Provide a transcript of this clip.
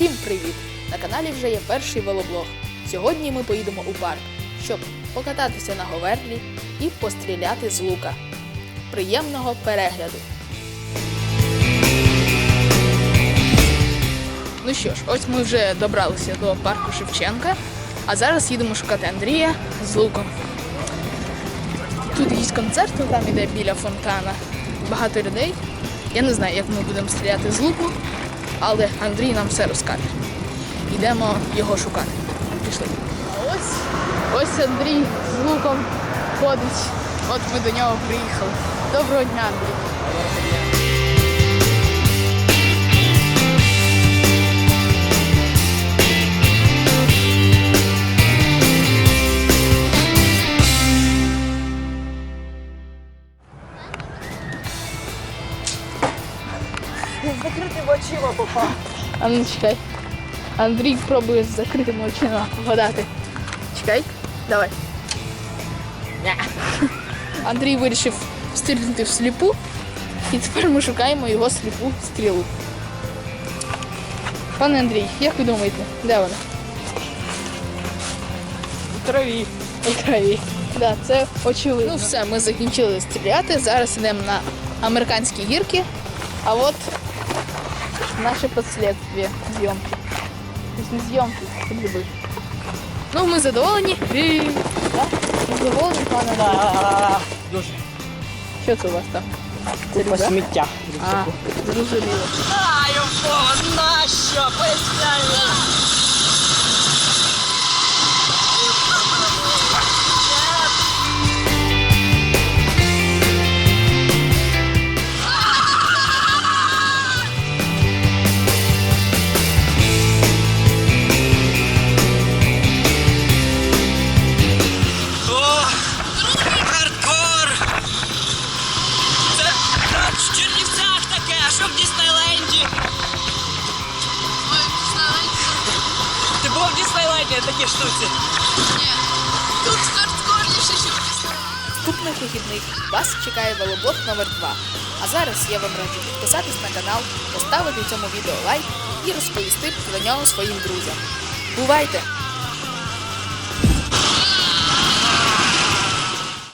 Всім привіт! На каналі вже є перший велоблог. Сьогодні ми поїдемо у парк, щоб покататися на говерлі і постріляти з лука. Приємного перегляду! Ну що ж, ось ми вже добралися до парку Шевченка, а зараз їдемо шукати Андрія з луком. Тут є концерт, ну, там іде біля фонтана. Багато людей. Я не знаю, як ми будемо стріляти з луку, але Андрій нам все розкаже. Йдемо його шукати. Пішли. Ось ось Андрій з луком ходить. От ми до нього приїхали. Доброго дня, Андрій. Закритими очима попав. А ну чекай. Андрій пробує з закритими очима вгадати. Чекай, давай. Ня. Андрій вирішив стрільнути всліпу, і тепер ми шукаємо його сліпу стрілу. Пане Андрій, як ви думаєте, де вона? У траві. У траві. Да, це очевидно. Ну все, ми закінчили стріляти. Зараз йдемо на американські гірки. А от наше последствие зйомки. Тобто не зйомки, це гриби. Ну, ми задоволені. І... Да? Ми задоволені, пане Андрій. Дуже. Що це у вас там? Це Купа рюкзак? сміття. А, зрозуміло. Ай, Бога, нащо? Поясняй Діснейленді хардкорніше, що штуці? Наступних вихідних вас чекає велоблог номер 2 А зараз я вам раджу підписатись на канал, поставити цьому відео лайк і розповісти про нього своїм друзям. Бувайте!